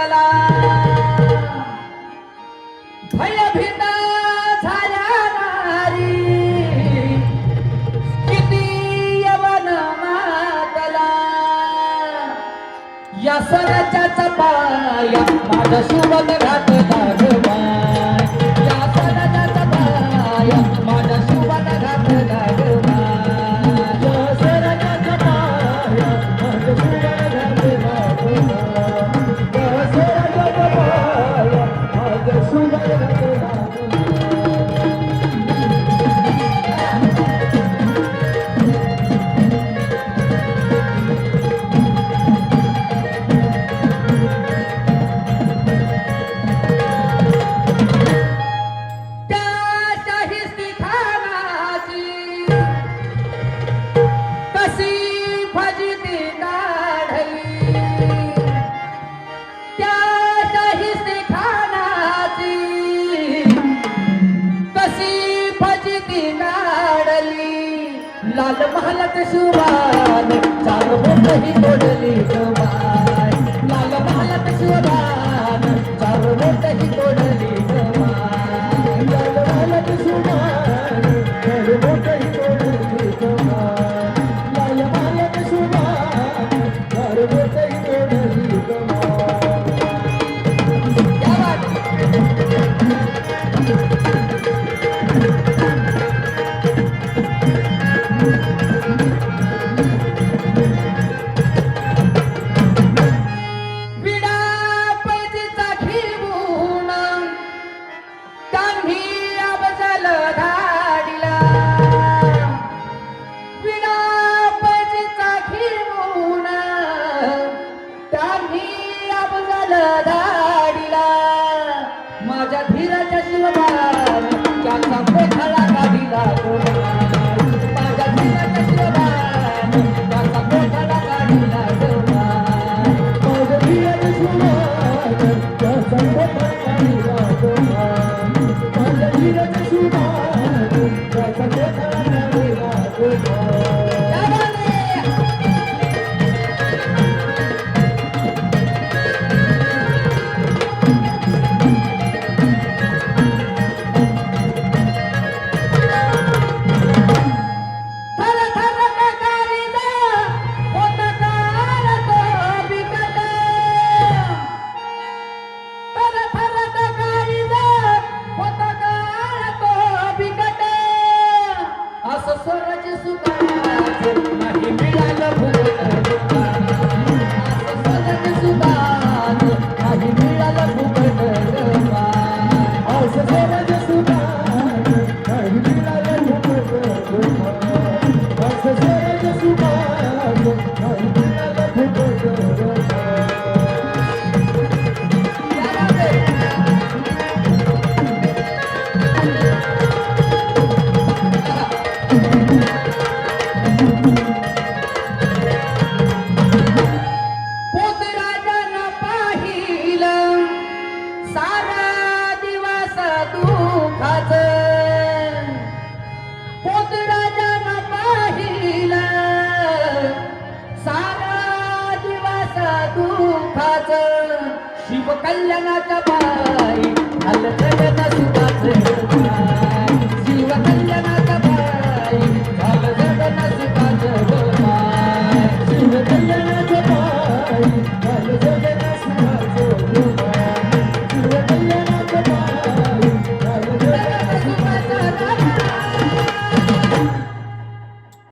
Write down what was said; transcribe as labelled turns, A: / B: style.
A: लागला भयभीत झाल्या नारी किती यवन मातला. या सरच्या चपाया माझा सुबत लाल महालात शिवबाई चार बोट ही तोडली गोबाई लाल महालात शिवबाई चार बोट तोडली दारीला माझ्या धीराच्या शिवभार त्याचा पेठाला काढीला. जीव कल्याणाचा बाई हलत सुखाचे